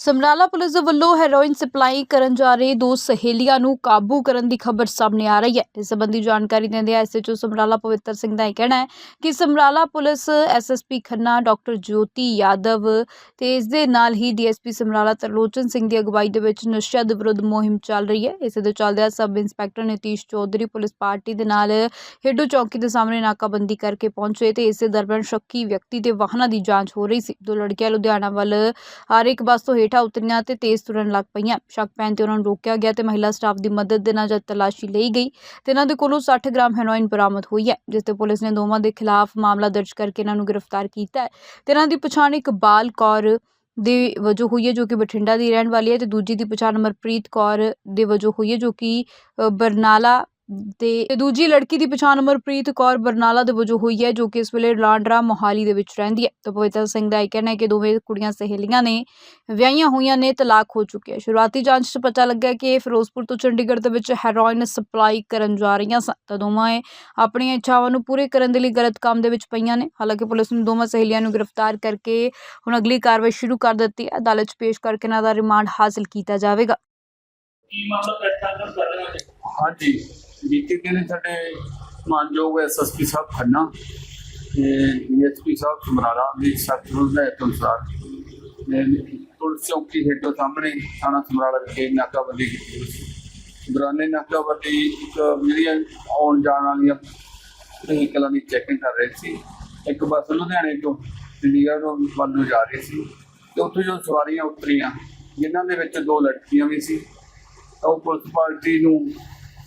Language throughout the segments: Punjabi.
ਸਮਰਾਲਾ ਪੁਲਿਸ ਦੇ ਵੱਲੋਂ ਹੈਰੋਇਨ ਸਪਲਾਈ ਕਰਨ ਜਾ ਰਹੇ ਦੋ ਸਹੇਲੀਆਂ ਨੂੰ ਕਾਬੂ ਕਰਨ ਦੀ ਖਬਰ ਸਾਹਮਣੇ ਆ ਰਹੀ ਹੈ। ਇਸ ਸੰਬੰਧੀ ਜਾਣਕਾਰੀ ਦਿੰਦੇ ਐਸਐਚਓ ਸਮਰਾਲਾ ਪਵਿੱਤਰ ਸਿੰਘ ਦਾ ਇਹ ਕਹਿਣਾ ਹੈ ਕਿ Samrala police SSP Khanna, doctor Jyoti Yadav ਤੇ ਇਸ ਦੇ ਨਾਲ ਹੀ ਡੀਐਸਪੀ ਸਮਰਾਲਾ ਤਰਲੋਚਨ ਸਿੰਘ ਦੀ ਅਗਵਾਈ ਦੇ ਵਿੱਚ ਨਸ਼ਿਆਂ ਦੇ ਵਿਰੁੱਧ ਮੁਹਿੰਮ ਚੱਲ ਰਹੀ ਹੈ। ਇਸੇ ਦੇ ਚੱਲਦਿਆਂ sub inspector Nitish Chaudhary police party ਦੇ ਨਾਲ ਹੇਡੂ ਚੌਕੀ ਦੇ ਸਾਹਮਣੇ ਨਾਕਾਬੰਦੀ ਕਰਕੇ ਪਹੁੰਚੇ ਤੇ ਇਸੇ ਦਰਮਿਆਨ ਸ਼ੱਕੀ ਵਿਅਕਤੀ ਦੇ ਵਾਹਨਾਂ ਦੀ ਜਾਂਚ ਹੋ ਰਹੀ ਸੀ। ਦੋ ਲੜਕੀਆਂ ਲੁਧਿਆਣਾ ਵੱਲ ਹਰ ਇੱਕ ਬੱਸ ਤੋਂ ਹੇਠਾਂ ਉਤਰੀਆਂ ਤੇ ਤੇਜ਼ ਤੁਰਨ ਲੱਗ ਪਈਆਂ। ਸ਼ੱਕ ਪੈਣ ਤੇ ਉਹਨਾਂ ਨੂੰ ਰੋਕਿਆ ਗਿਆ ਤੇ ਮਹਿਲਾ ਸਟਾਫ ਦੀ ਮਦਦ ਦੇ ਨਾਲ ਜਦ ਤਲਾਸ਼ੀ ਲਈ ਗਈ ਤੇ ਇਹਨਾਂ ਦੇ ਕੋਲੋਂ 60 ਗ੍ਰਾਮ ਹੈਰੋਇਨ ਬਰਾਮਦ ਹੋਈ ਹੈ, ਜਿਸ ਤੇ ਪੁਲਿਸ ਨੇ ਦੋਵਾਂ ਦੇ ਖਿਲਾਫ ਮਾਮਲਾ ਦਰਜ ਕਰਕੇ ਇਹਨਾਂ ਨੂੰ ਗ੍ਰਿਫਤਾਰ ਕੀਤਾ ਹੈ। ਤੇ ਇਹਨਾਂ ਦੀ ਪਛਾਣ ਇਕਬਾਲ ਕੌਰ ਦੇ ਵਜੋਂ ਹੋਈ ਹੈ, ਜੋ ਕਿ ਬਠਿੰਡਾ ਦੀ ਰਹਿਣ ਵਾਲੀ ਹੈ ਤੇ ਦੂਜੀ ਦੀ ਪਛਾਣ ਅਮਰਪ੍ਰੀਤ ਕੌਰ ਦੇ ਵਜੋਂ ਹੋਈ ਹੈ, ਜੋ ਕਿ ਬਰਨਾਲਾ ਤੇ ਦੂਜੀ ਲੜਕੀ ਦੀ ਪਛਾਣ ਅਮਰਪ੍ਰੀਤ ਕੌਰ ਬਰਨਾਲਾ ਦੇ ਵਜੋਂ ਹੋਈ ਹੈ ਜੋ ਕਿ ਇਸ ਵੇਲੇ ਲਾਂਡਰਾ ਮੋਹਾਲੀ ਦੇ ਵਿੱਚ ਰਹਿੰਦੀ ਹੈ। ਤਾਂ ਪਵਿੱਤਰ ਸਿੰਘ ਦਾ ਇਹ ਕਹਿਣਾ ਹੈ ਕਿ ਦੋਵੇਂ ਕੁੜੀਆਂ ਸਹੇਲੀਆਂ ਨੇ ਵਿਆਹੀਆਂ ਹੋਈਆਂ ਨੇ ਤਲਾਕ ਹੋ ਚੁੱਕੀ ਹੈ। ਸ਼ੁਰੂਆਤੀ ਜਾਂਚ 'ਚ ਪਤਾ ਲੱਗਾ ਕਿ ਇਹ ਫਿਰੋਜ਼ਪੁਰ ਤੋਂ ਚੰਡੀਗੜ੍ਹ ਦੇ ਵਿੱਚ ਹੈਰੋਇਨ ਸਪਲਾਈ ਕਰਨ ਜਾ ਰਹੀਆਂ ਸਨ। ਤਾਂ ਦੋਵਾਂ ਇਹ ਆਪਣੀਆਂ ਇੱਛਾਵਾਂ ਨੂੰ ਪੂਰੇ ਕਰਨ ਦੇ ਲਈ ਗਲਤ ਕੰਮ ਦੇ ਵਿੱਚ ਪਈਆਂ ਨੇ। ਹਾਲਾਂਕਿ ਪੁਲਿਸ ਨੇ ਦੋਵਾਂ ਸਹੇਲੀਆਂ ਨੂੰ ਗ੍ਰਿਫਤਾਰ ਕਰਕੇ ਹੁਣ ਅਗਲੀ ਕਾਰਵਾਈ ਸ਼ੁਰੂ ਕਰ ਦਿੱਤੀ ਹੈ। ਅਦਾਲਤ 'ਚ ਪੇਸ਼ ਕਰਕੇ ਇਹਨਾਂ ਦਾ ਰਿਮਾਂਡ ਹਾਸਲ ਕੀਤਾ ਜਾਵੇਗਾ। ਕੀ ਮਾਮਲਾ ਪ੍ਰੈਸ਼ਰ ਕਰ ਰਹੇ ਹੋ? ਹਾਂਜੀ। ਬੀਤੇ ਦਿਨ ਸਾਡੇ ਮਾਨਯੋਗ ਐਸਐਸਪੀ ਸਾਹਿਬ ਖੰਨਾ ਤੇ ਡੀਐਸਪੀ ਸਾਹਿਬ ਸਮਰਾਲਾ ਦੀ ਸਖਤ ਹਦਾਇਤ ਅਨੁਸਾਰ ਪੁਲਿਸ ਚੌਕੀ ਹੇਠ ਸਾਹਮਣੇ ਥਾਣਾ ਸਮਰਾਲਾ ਵਿਖੇ ਨਾਕਾਬੰਦੀ ਕੀਤੀ ਸੀ। ਦੌਰਾਨੇ ਨਾਕਾਬੰਦੀ ਇੱਕ ਜਿਹੜੀਆਂ ਆਉਣ ਜਾਣ ਵਾਲੀਆਂ ਵਹੀਕਲਾਂ ਦੀ ਚੈਕਿੰਗ ਕਰ ਰਹੇ ਸੀ। ਇੱਕ ਬੱਸ ਲੁਧਿਆਣੇ ਤੋਂ ਚੰਡੀਗੜ੍ਹ ਵੱਲ ਨੂੰ ਜਾ ਰਹੀ ਸੀ ਤੇ ਉੱਥੇ ਜੋ ਸਵਾਰੀਆਂ ਉਤਰੀਆਂ, ਜਿਨ੍ਹਾਂ ਦੇ ਵਿੱਚ ਦੋ ਲੜਕੀਆਂ ਵੀ ਸੀ ਉਹ ਪੁਲਿਸ ਪਾਰਟੀ ਨੂੰ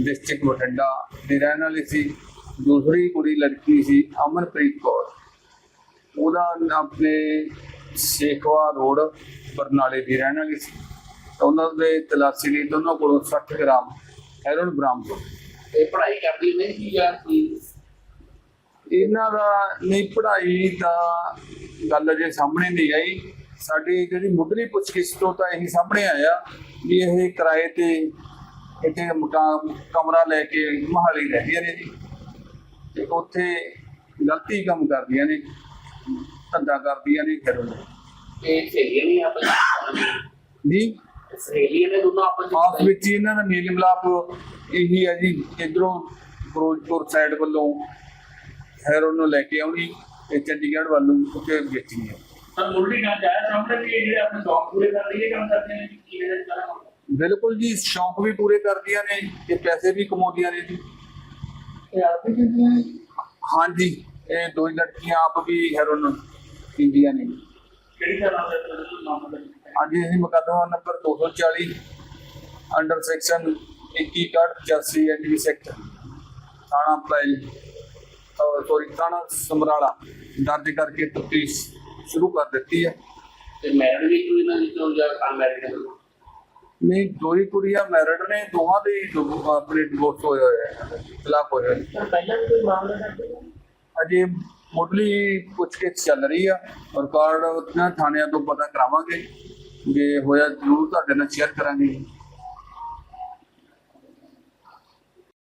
ਡਿਸਟ੍ਰਿਕਟ ਬਠਿੰਡਾ ਦੀ ਰਹਿਣ ਵਾਲੀ ਸੀ। ਦੂਸਰੀ ਕੁੜੀ ਲੜਕੀ ਸੀ ਅਮਨਪ੍ਰੀਤ ਕੌਰ। ਉਹਦਾ ਆਪਣੇ ਸੇਖਵਾ ਰੋਡ ਬਰਨਾਲੇ ਦੀ ਰਹਿਣ ਵਾਲੀ ਸੀ। ਉਹਨਾਂ ਦੇ ਤਲਾਸ਼ੀ ਲਈ ਦੋਨੋਂ ਕੋਲੋਂ 60 ਗ੍ਰਾਮ ਹੈਰੋਨ ਬਰਾਮਦ ਹੋਈ। ਇਹ ਪੜ੍ਹਾਈ ਕਰਦੀ ਨਹੀਂ ਕੀ ਯਾਰ ਕੀ? ਇਹਨਾਂ ਦਾ ਨਹੀਂ ਪੜ੍ਹਾਈ ਦਾ ਗੱਲ ਜੇ ਸਾਹਮਣੇ ਨਹੀਂ ਆਈ। ਸਾਡੀ ਜਿਹੜੀ ਮੁੱਢਲੀ ਪੁੱਛਗਿੱਛ ਤੋਂ ਤਾਂ ਇਹੀ ਸਾਹਮਣੇ ਆਇਆ ਵੀ ਇਹ ਕਿਰਾਏ ਤੇ ਇੱਥੇ ਮਕਾਨ ਕਮਰਾ ਲੈ ਕੇ ਮਹਾਲੀ ਰਹਿੰਦੀਆਂ ਨੇ ਜੀ। ਤੇ ਉੱਥੇ ਗਲਤੀ ਕੰਮ ਕਰਦੀਆਂ ਨੇ ਧੰਦਾ ਕਰਦੀਆਂ ਨੇ ਫਿਰ ਇਹ ਸਹੇਲੀਆਂ ਨਹੀਂ ਆਪਸ ਜੀ? ਸਹੇਲੀਆਂ ਨੇ ਦੋਨੋਂ ਆਪਸ ਆਪਸ ਵਿੱਚ ਹੀ ਇਹਨਾਂ ਦਾ ਮੇਲ ਮਿਲਾਪ ਇਹੀ ਹੈ ਜੀ ਇਧਰੋਂ ਫਿਰੋਜ਼ਪੁਰ ਸਾਈਡ ਵੱਲੋਂ ਹੈਰੋਨ ਨੂੰ ਲੈ ਕੇ ਆਉਣੀ ਤੇ ਚੰਡੀਗੜ੍ਹ ਵੱਲ ਉੱਥੇ ਵੇਚਣੀ ਹੈ ਤਾਂ ਮੁੱਢਲੀ ਗੱਲ ਆਇਆ ਸਾਹਮਣੇ ਕਿ ਇਹ ਜਿਹੜੇ ਆਪਣੇ ਸ਼ੌਕ ਪੂਰੇ ਕਰ ਰਹੀ ਹੈ ਕੰਮ ਕਰਦੇ ਨੇ ਕੀ ਇਹ ਕਰਾਂ ਬਿਲਕੁਲ ਜੀ ਸ਼ੌਂਕ ਵੀ ਪੂਰੇ ਕਰਦੀਆਂ ਨੇ ਤੇ ਪੈਸੇ ਵੀ ਕਮਾਉਂਦੀਆਂ ਨੇ ਜੀ। ਇਹ ਆਪ ਹੀ ਕਿੰਨੀ ਹੈ ਹਾਂਜੀ ਇਹ ਦੋ ਹੀ ਲੜਕੀਆਂ ਆਪ ਵੀ ਹੈਰੋਨ ਪੀਂਦੀਆਂ ਨੇ। ਕਿਹੜੀ ਤਰ੍ਹਾਂ ਦਾ ਨਾਮ ਦਾ ਅੱਜ ਅਸੀਂ ਮੁਕੱਦਮਾ number 240 under section 2185 ND sector ਥਾਣਾ ਪੈਲ ਸੋਰੀ ਥਾਣਾ ਸਮਰਾਲਾ ਦਰਜ ਕਰਕੇ ਤਫਤੀਸ਼ ਸ਼ੁਰੂ ਕਰ ਦਿੱਤੀ ਹੈ। ਤੇ ਮੈਰਿਡ ਵੀ ਕੋਈ ਨਾ ਜਿੱਤੋਂ ਜਾਂ ਅਨਮੈਰਿਡ ਹੈ ਨਹੀਂ ਦੋ ਹੀ ਕੁੜੀਆਂ ਮੈਰਿਡ ਨੇ ਦੋਵਾਂ ਦੇ ਹੀ ਡਿਵੋ- ਆਪਣੇ ਡਿਵੋਰਸ ਹੋਏ ਹੋਏ ਹੈ ਤਲਾਕ ਹੋਏ ਹੋਏ ਨੇ। ਪਹਿਲਾਂ ਵੀ ਕੋਈ ਮਾਮਲਾ ਕਰਦੇ ਅਜੇ ਮੁੱਢਲੀ ਪੁੱਛਗਿੱਛ ਚੱਲ ਰਹੀ ਆ ਰਿਕਾਰਡ ਉਹਨਾਂ ਥਾਣਿਆਂ ਤੋਂ ਪਤਾ ਕਰਾਵਾਂਗੇ ਜੇ ਹੋਇਆ ਜ਼ਰੂਰ ਤੁਹਾਡੇ ਨਾਲ ਸ਼ੇਅਰ ਕਰਾਂਗੇ